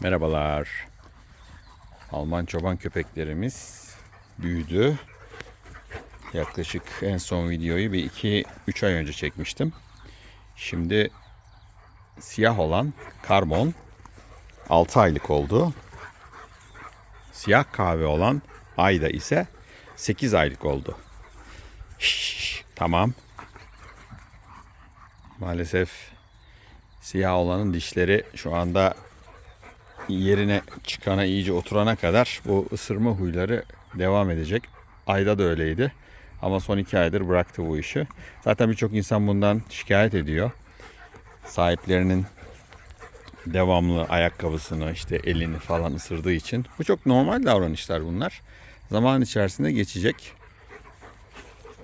Merhabalar. Alman çoban köpeklerimiz büyüdü. Yaklaşık en son videoyu bir 2-3 ay önce çekmiştim. Şimdi siyah olan karbon 6 aylık oldu. Siyah kahve olan ayda ise 8 aylık oldu. Şşş, tamam. Maalesef siyah olanın dişleri şu anda yerine çıkana iyice oturana kadar bu ısırma huyları devam edecek. Ayda da öyleydi. Ama son iki aydır bıraktı bu işi. Zaten birçok insan bundan şikayet ediyor. Sahiplerinin devamlı ayakkabısını işte elini falan ısırdığı için. Bu çok normal davranışlar bunlar. Zaman içerisinde geçecek.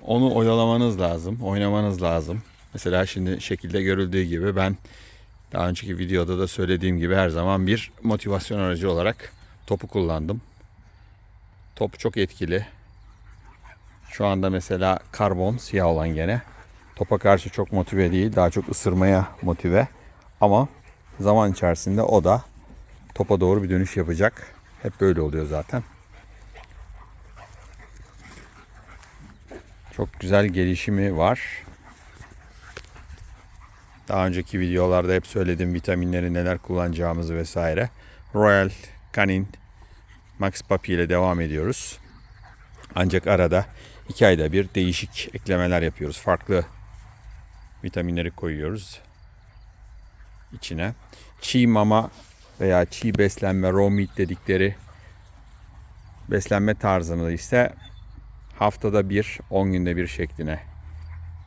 Onu oyalamanız lazım, oynamanız lazım. Mesela şimdi şekilde görüldüğü gibi ben daha önceki videoda da söylediğim gibi her zaman bir motivasyon aracı olarak topu kullandım. Top çok etkili. Şu anda mesela karbon siyah olan gene topa karşı çok motive değil, daha çok ısırmaya motive. Ama zaman içerisinde o da topa doğru bir dönüş yapacak. Hep böyle oluyor zaten. Çok güzel gelişimi var. Daha önceki videolarda hep söylediğim vitaminleri neler kullanacağımızı vesaire. Royal Canin Max Papi ile devam ediyoruz. Ancak arada iki ayda bir değişik eklemeler yapıyoruz. Farklı vitaminleri koyuyoruz içine. Çiğ mama veya çiğ beslenme, raw meat dedikleri beslenme tarzını ise haftada bir, 10 günde bir şekline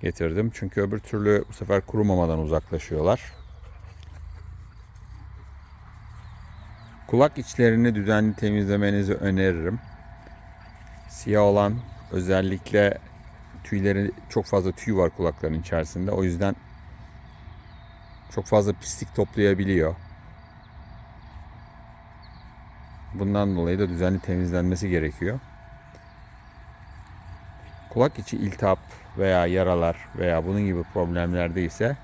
getirdim. Çünkü öbür türlü bu sefer kuru mamadan uzaklaşıyorlar. Kulak içlerini düzenli temizlemenizi öneririm. Siyah olan özellikle tüyleri çok fazla tüy var kulakların içerisinde. O yüzden çok fazla pislik toplayabiliyor. Bundan dolayı da düzenli temizlenmesi gerekiyor. Kulak içi iltihap veya yaralar veya bunun gibi problemlerde ise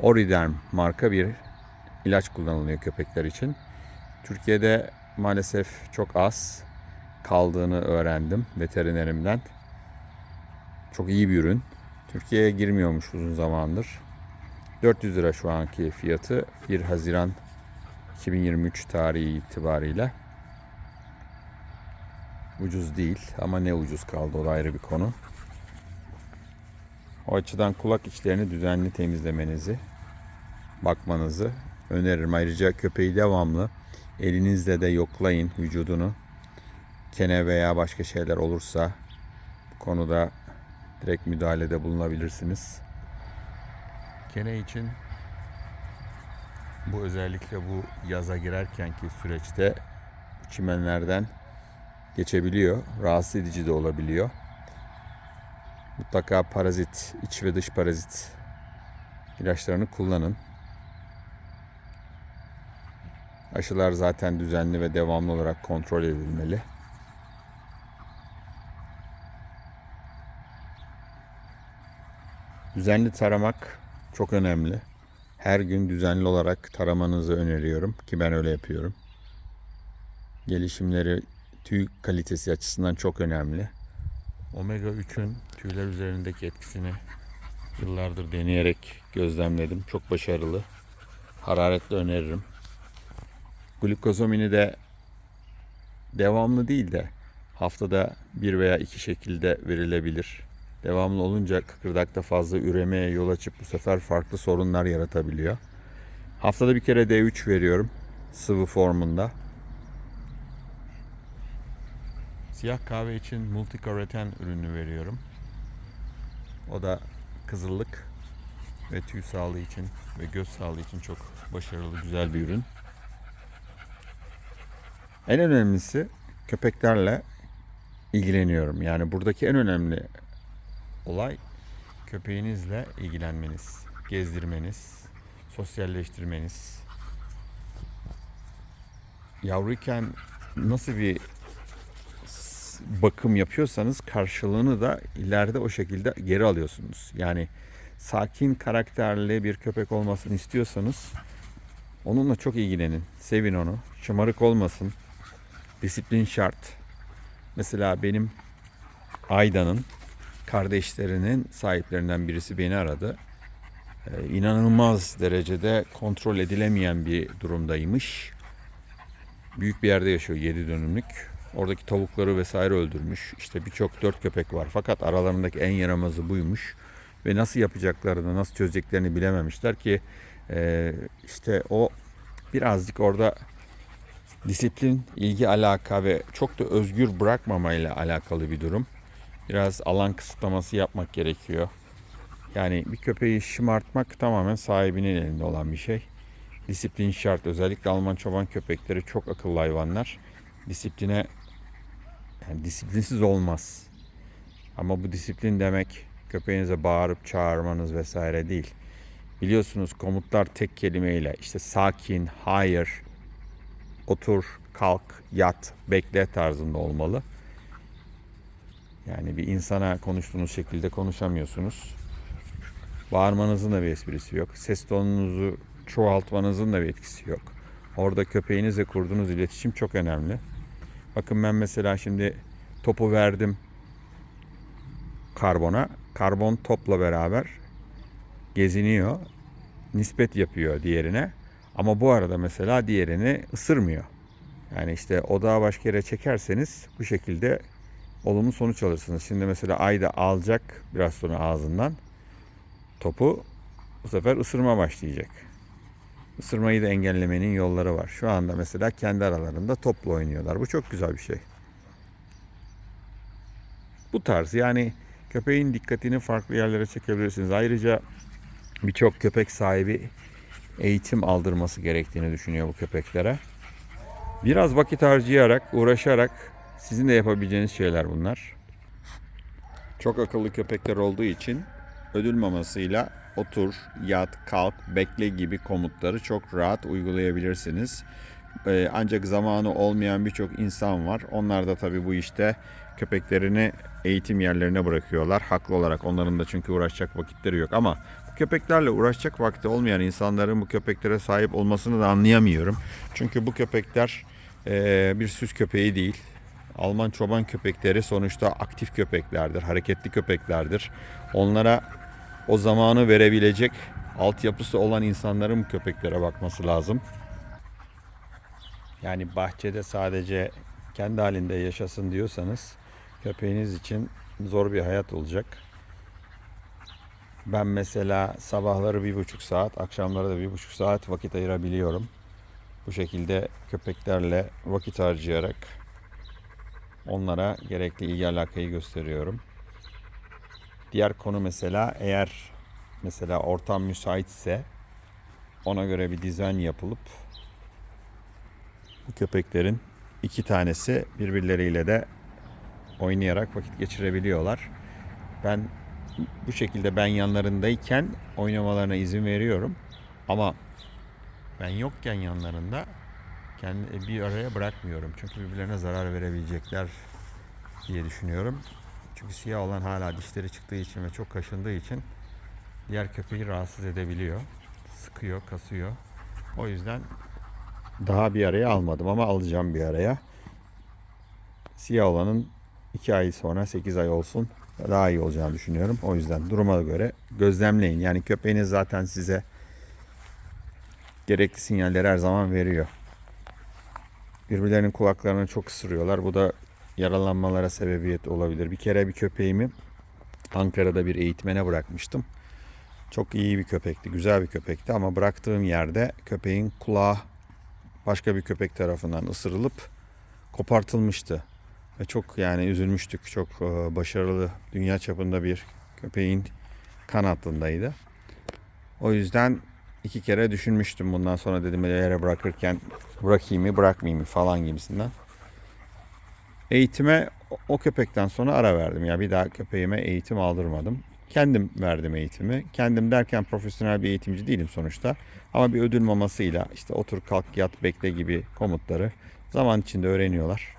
Oriderm marka bir ilaç kullanılıyor köpekler için. Türkiye'de maalesef çok az kaldığını öğrendim veterinerimden. Çok iyi bir ürün. Türkiye'ye girmiyormuş uzun zamandır. 400 lira şu anki fiyatı 1 Haziran 2023 tarihi itibariyle. Ucuz değil ama ne ucuz kaldı o da ayrı bir konu. O açıdan kulak içlerini düzenli temizlemenizi, bakmanızı öneririm. Ayrıca köpeği devamlı elinizle de yoklayın vücudunu. Kene veya başka şeyler olursa bu konuda direkt müdahalede bulunabilirsiniz. Kene için bu özellikle bu yaza girerkenki süreçte çimenlerden geçebiliyor. Rahatsız edici de olabiliyor. Mutlaka parazit, iç ve dış parazit ilaçlarını kullanın. Aşılar zaten düzenli ve devamlı olarak kontrol edilmeli. Düzenli taramak çok önemli. Her gün düzenli olarak taramanızı öneriyorum ki ben öyle yapıyorum. Gelişimleri tüy kalitesi açısından çok önemli. Omega 3'ün tüyler üzerindeki etkisini yıllardır deneyerek gözlemledim. Çok başarılı. Hararetle öneririm. Glukozamini de devamlı değil de haftada bir veya iki şekilde verilebilir. Devamlı olunca kıkırdakta fazla üremeye yol açıp bu sefer farklı sorunlar yaratabiliyor. Haftada bir kere D3 veriyorum sıvı formunda. Siyah kahve için multikaraten ürünü veriyorum. O da kızıllık ve tüy sağlığı için ve göz sağlığı için çok başarılı, güzel bir ürün. En önemlisi köpeklerle ilgileniyorum. Yani buradaki en önemli olay köpeğinizle ilgilenmeniz, gezdirmeniz, sosyalleştirmeniz. Yavruyken nasıl bir bakım yapıyorsanız karşılığını da ileride o şekilde geri alıyorsunuz. Yani sakin karakterli bir köpek olmasını istiyorsanız onunla çok ilgilenin. Sevin onu. şımarık olmasın. Disiplin şart. Mesela benim Ayda'nın kardeşlerinin sahiplerinden birisi beni aradı. Ee, inanılmaz derecede kontrol edilemeyen bir durumdaymış. Büyük bir yerde yaşıyor 7 dönümlük. Oradaki tavukları vesaire öldürmüş. İşte birçok dört köpek var. Fakat aralarındaki en yaramazı buymuş. Ve nasıl yapacaklarını, nasıl çözeceklerini bilememişler ki e, işte o birazcık orada disiplin, ilgi, alaka ve çok da özgür bırakmamayla alakalı bir durum. Biraz alan kısıtlaması yapmak gerekiyor. Yani bir köpeği şımartmak tamamen sahibinin elinde olan bir şey. Disiplin şart. Özellikle Alman çoban köpekleri çok akıllı hayvanlar. Disipline yani disiplinsiz olmaz. Ama bu disiplin demek köpeğinize bağırıp çağırmanız vesaire değil. Biliyorsunuz komutlar tek kelimeyle işte sakin, hayır, otur, kalk, yat, bekle tarzında olmalı. Yani bir insana konuştuğunuz şekilde konuşamıyorsunuz. Bağırmanızın da bir esprisi yok. Ses tonunuzu çoğaltmanızın da bir etkisi yok. Orada köpeğinizle kurduğunuz iletişim çok önemli. Bakın ben mesela şimdi topu verdim karbona. Karbon topla beraber geziniyor. Nispet yapıyor diğerine. Ama bu arada mesela diğerini ısırmıyor. Yani işte odağı başka yere çekerseniz bu şekilde olumlu sonuç alırsınız. Şimdi mesela Ayda alacak biraz sonra ağzından topu bu sefer ısırma başlayacak. Isırmayı da engellemenin yolları var. Şu anda mesela kendi aralarında topla oynuyorlar. Bu çok güzel bir şey. Bu tarz yani köpeğin dikkatini farklı yerlere çekebilirsiniz. Ayrıca birçok köpek sahibi eğitim aldırması gerektiğini düşünüyor bu köpeklere. Biraz vakit harcayarak, uğraşarak sizin de yapabileceğiniz şeyler bunlar. Çok akıllı köpekler olduğu için ödül mamasıyla otur, yat, kalk, bekle gibi komutları çok rahat uygulayabilirsiniz. Ee, ancak zamanı olmayan birçok insan var. Onlar da tabii bu işte köpeklerini eğitim yerlerine bırakıyorlar. Haklı olarak onların da çünkü uğraşacak vakitleri yok. Ama bu köpeklerle uğraşacak vakti olmayan insanların bu köpeklere sahip olmasını da anlayamıyorum. Çünkü bu köpekler e, bir süs köpeği değil. Alman çoban köpekleri sonuçta aktif köpeklerdir, hareketli köpeklerdir. Onlara o zamanı verebilecek altyapısı olan insanların köpeklere bakması lazım. Yani bahçede sadece kendi halinde yaşasın diyorsanız köpeğiniz için zor bir hayat olacak. Ben mesela sabahları bir buçuk saat, akşamları da bir buçuk saat vakit ayırabiliyorum. Bu şekilde köpeklerle vakit harcayarak onlara gerekli ilgi alakayı gösteriyorum. Diğer konu mesela eğer mesela ortam müsaitse ona göre bir dizayn yapılıp bu köpeklerin iki tanesi birbirleriyle de oynayarak vakit geçirebiliyorlar. Ben bu şekilde ben yanlarındayken oynamalarına izin veriyorum. Ama ben yokken yanlarında kendi bir araya bırakmıyorum. Çünkü birbirlerine zarar verebilecekler diye düşünüyorum. Çünkü siyah olan hala dişleri çıktığı için ve çok kaşındığı için diğer köpeği rahatsız edebiliyor. Sıkıyor, kasıyor. O yüzden daha bir araya almadım ama alacağım bir araya. Siyah olanın 2 ay sonra 8 ay olsun daha iyi olacağını düşünüyorum. O yüzden duruma göre gözlemleyin. Yani köpeğiniz zaten size gerekli sinyalleri her zaman veriyor. Birbirlerinin kulaklarını çok ısırıyorlar. Bu da yaralanmalara sebebiyet olabilir. Bir kere bir köpeğimi Ankara'da bir eğitmene bırakmıştım. Çok iyi bir köpekti, güzel bir köpekti ama bıraktığım yerde köpeğin kulağı başka bir köpek tarafından ısırılıp kopartılmıştı. Ve çok yani üzülmüştük. Çok e, başarılı dünya çapında bir köpeğin kanatındaydı. O yüzden iki kere düşünmüştüm. Bundan sonra dedim yere bırakırken bırakayım mı bırakmayayım mı falan gibisinden. Eğitime o köpekten sonra ara verdim. Ya bir daha köpeğime eğitim aldırmadım. Kendim verdim eğitimi. Kendim derken profesyonel bir eğitimci değilim sonuçta. Ama bir ödül mamasıyla işte otur kalk yat bekle gibi komutları zaman içinde öğreniyorlar.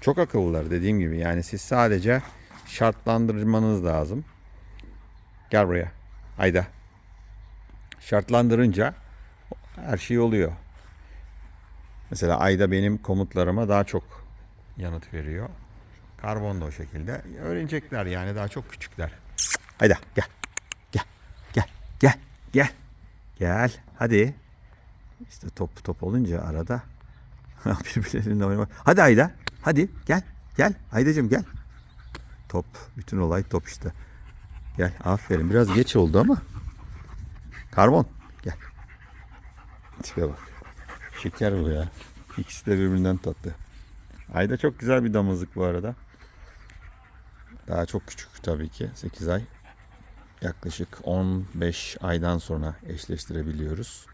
Çok akıllılar dediğim gibi. Yani siz sadece şartlandırmanız lazım. Gel buraya. Hayda. Şartlandırınca her şey oluyor. Mesela ayda benim komutlarıma daha çok yanıt veriyor. Karbon da o şekilde. Öğrenecekler yani daha çok küçükler. Haydi gel. Gel. Gel. Gel. Gel. Gel. Hadi. İşte top top olunca arada birbirleriyle oynamak. Hadi Ayda. Hadi gel. Gel. Aydacığım gel. Top. Bütün olay top işte. Gel. Aferin. Biraz geç oldu ama. Karbon. Gel. Tipe bak. Şeker bu ya. İkisi de birbirinden tatlı. Ayda çok güzel bir damızlık bu arada. Daha çok küçük tabii ki. 8 ay. Yaklaşık 15 aydan sonra eşleştirebiliyoruz.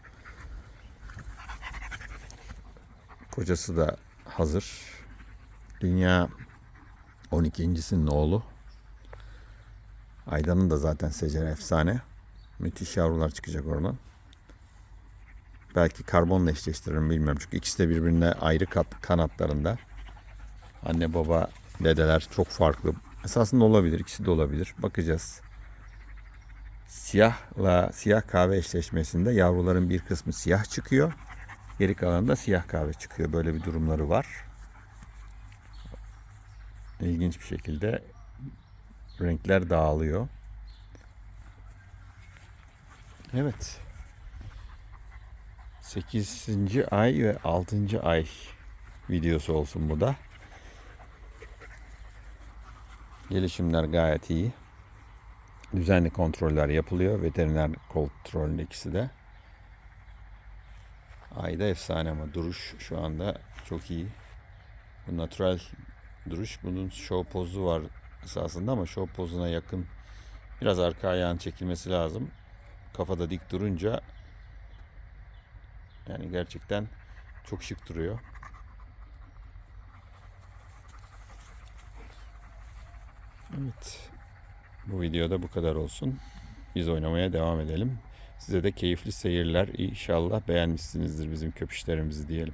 Kocası da hazır. Dünya 12.sinin oğlu. Aydan'ın da zaten secere efsane. Müthiş yavrular çıkacak oradan. Belki karbonla eşleştiririm bilmiyorum. Çünkü ikisi de birbirine ayrı kat, kanatlarında. Anne baba dedeler çok farklı. Esasında olabilir. ikisi de olabilir. Bakacağız. Siyahla siyah kahve eşleşmesinde yavruların bir kısmı siyah çıkıyor. Geri kalanı da siyah kahve çıkıyor. Böyle bir durumları var. İlginç bir şekilde renkler dağılıyor. Evet. 8. ay ve 6. ay videosu olsun bu da. Gelişimler gayet iyi. Düzenli kontroller yapılıyor. Veteriner kontrolün ikisi de. Ayda efsane ama duruş şu anda çok iyi. Bu natural duruş. Bunun show pozu var esasında ama show pozuna yakın biraz arka ayağın çekilmesi lazım. Kafada dik durunca yani gerçekten çok şık duruyor. Evet. Bu videoda bu kadar olsun. Biz oynamaya devam edelim. Size de keyifli seyirler. İnşallah beğenmişsinizdir bizim köpüşlerimizi diyelim.